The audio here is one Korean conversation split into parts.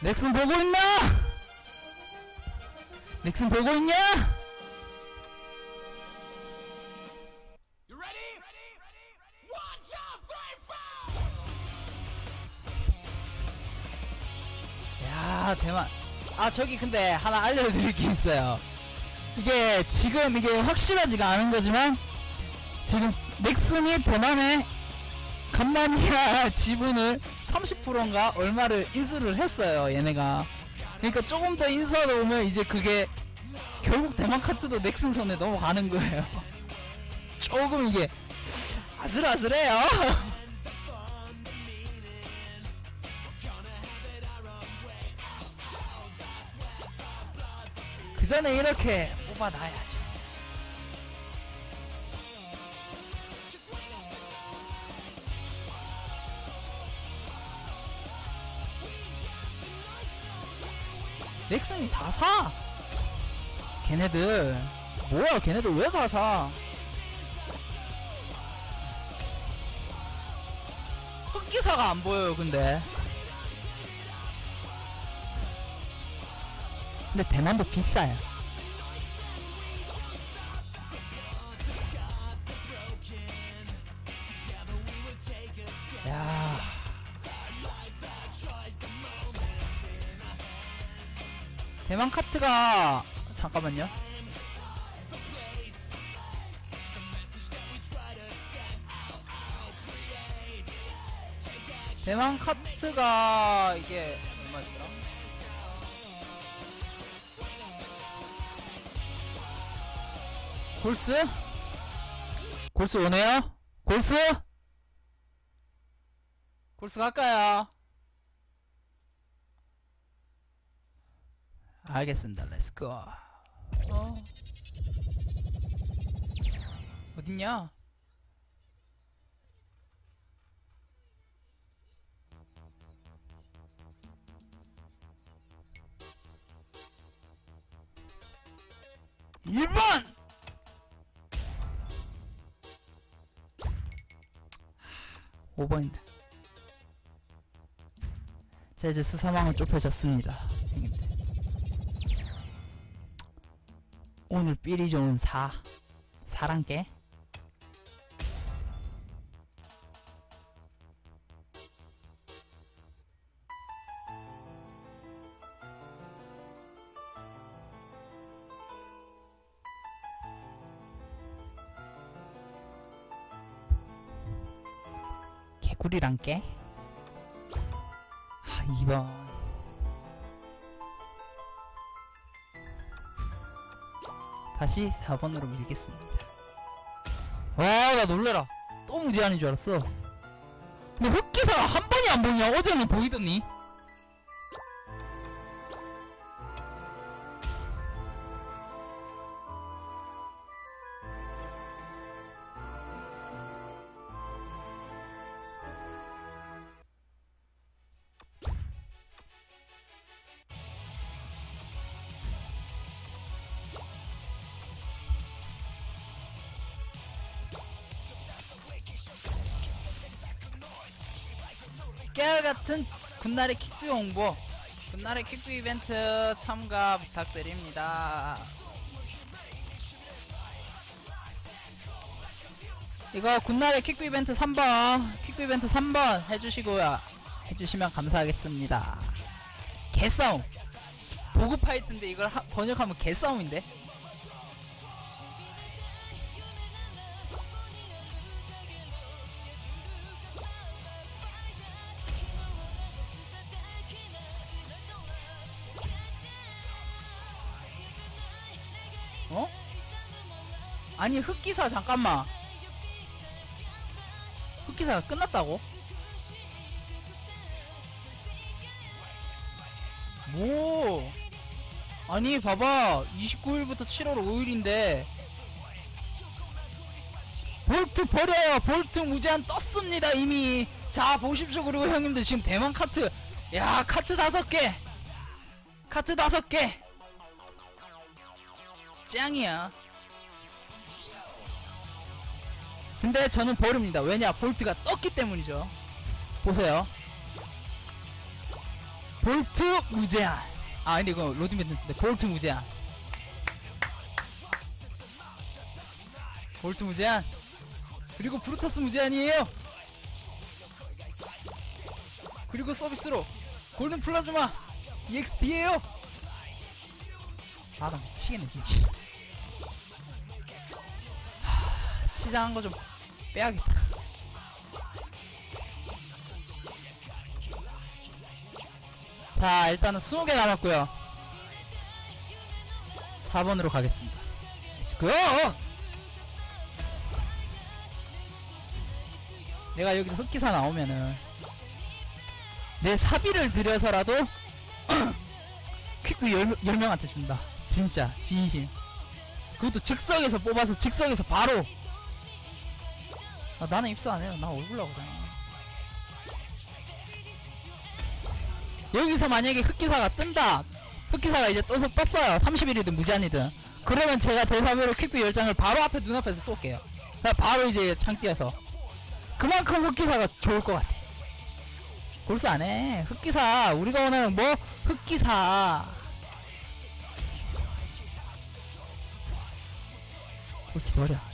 넥슨 보고 있나? 넥슨 보고 있냐? 야 대만 아 저기 근데 하나 알려드릴 게 있어요 이게 지금 이게 확실하지가 않은 거지만 지금 넥슨이 대만의 간만이야 지분을 30%인가 얼마를 인수를 했어요 얘네가. 그러니까 조금 더 인수하다 보면 이제 그게 결국 대만 카트도 넥슨 손에 넘어가는 거예요. 조금 이게 아슬아슬해요. 그 전에 이렇게 뽑아놔야죠. 넥슨이 다 사! 걔네들. 뭐야, 걔네들 왜 다 사? 흑기사가 안 보여요, 근데. 근데 대만도 비싸요. 대만 카트가 잠깐만요. 대만 카트가 이게 얼마였더라? 골스? 골스 오네요? 골스? 골스 갈까요? 알겠습니다. 렛츠 고. 어. 어딨냐? 일번 5번이다. 자, 이제 수사망은 좁혀졌습니다. 오늘 삘이 좋은 4. 4란 게? 개구리란 게? 아, 2번. 다시 4번으로 밀겠습니다. 와, 나 놀래라. 또 무제한인 줄 알았어. 근데 흑기사가 한 번이 안 보이냐? 어제는 보이더니. 깨알같은 군날의 킥뷰 홍보 군날의 킥뷰 이벤트 참가 부탁드립니다. 이거 군날의 킥뷰 이벤트 3번 킥뷰 이벤트 3번 해주시고요. 해주시면 감사하겠습니다. 개싸움. 도구 파이트인데 이걸 하- 번역하면 개싸움인데 아니 흑기사 잠깐만. 흑기사가 끝났다고? 뭐? 아니 봐봐. 29일부터 7월 5일인데. 볼트 버려요. 볼트 무제한 떴습니다 이미. 자 보십시오. 그리고 형님들 지금 대만 카트. 야 카트 다섯 개. 카트 다섯 개. 짱이야 근데 저는 버립니다. 왜냐 볼트가 떴기 때문이죠. 보세요. 볼트 무제한. 아 근데 이거 로딩 밴드인데 볼트 무제한. 볼트 무제한. 그리고 브루터스 무제한이에요. 그리고 서비스로 골든 플라즈마 EXT에요. 아 나 미치겠네 진짜 하, 치장한 거 좀 빼야겠다. 자 일단은 20개 남았고요. 4번으로 가겠습니다. 렛츠고 내가 여기서 흑기사 나오면은 내 사비를 들여서라도 퀵크 10, 10명한테 준다. 진짜 진심. 그것도 즉석에서 뽑아서 즉석에서 바로 아, 나는 입수 안 해요. 나 얼굴 나오잖아 여기서 만약에 흑기사가 뜬다. 흑기사가 이제 떠서 떴어요. 31이든 무제한이든. 그러면 제가 제 사비로 퀵크 10장을 바로 앞에 눈앞에서 쏠게요. 바로 이제 창 띄어서. 그만큼 흑기사가 좋을 것 같아. 골수 안 해. 흑기사 우리가 원하는 뭐? 흑기사. 골수 버려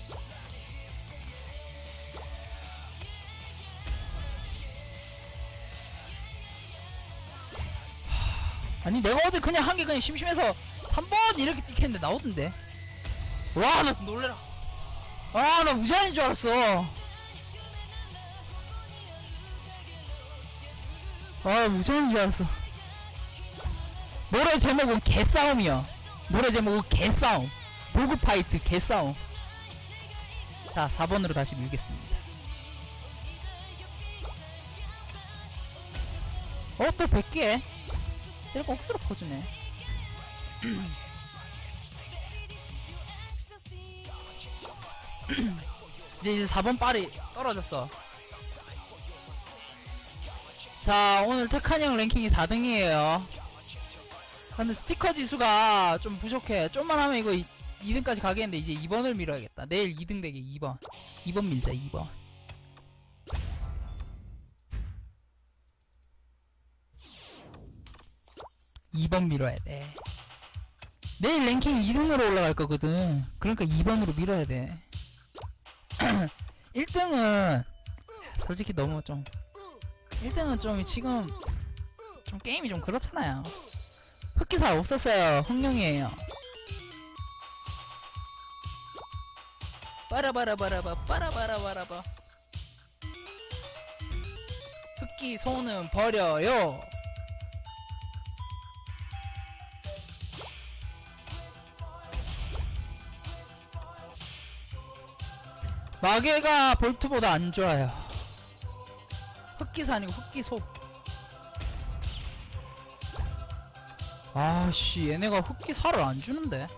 아니 내가 어제 그냥 한 게 그냥 심심해서 3번 이렇게 찍혔는데 나오던데. 와 나 놀래라. 아나 무제한인 줄 알았어. 아 무서운 줄 알았어. 노래 제목은 개싸움이야. 노래 제목은 개싸움. 도그파이트 개싸움. 자 4번으로 다시 밀겠습니다. 어 또 100개 이렇게 억수로 퍼주네. 이제 이제 4번 빨이 떨어졌어. 자 오늘 테카형 랭킹이 4등이에요. 근데 스티커 지수가 좀 부족해. 좀만 하면 이거 2, 2등까지 가겠는데 이제 2번을 밀어야겠다. 내일 2등 되게 2번. 2번 밀자 2번 이번 밀어야 돼. 내일 랭킹 2등으로 올라갈 거거든. 그러니까 2번으로 밀어야 돼. 1등은 솔직히 너무 좀 1등은 좀 지금 좀 게임이 좀 그렇잖아요. 흑기사 없었어요. 흥룡이에요. 빠라바라바라바 빠라바라바라바. 흑기 손은 버려요 마개가 볼트보다 안 좋아요. 흑기사 아니고 흑기소. 아씨 얘네가 흑기사를 안 주는데.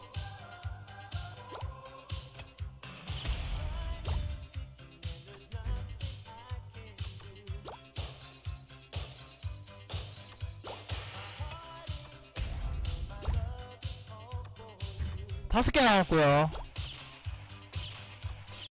다섯 개 남았고요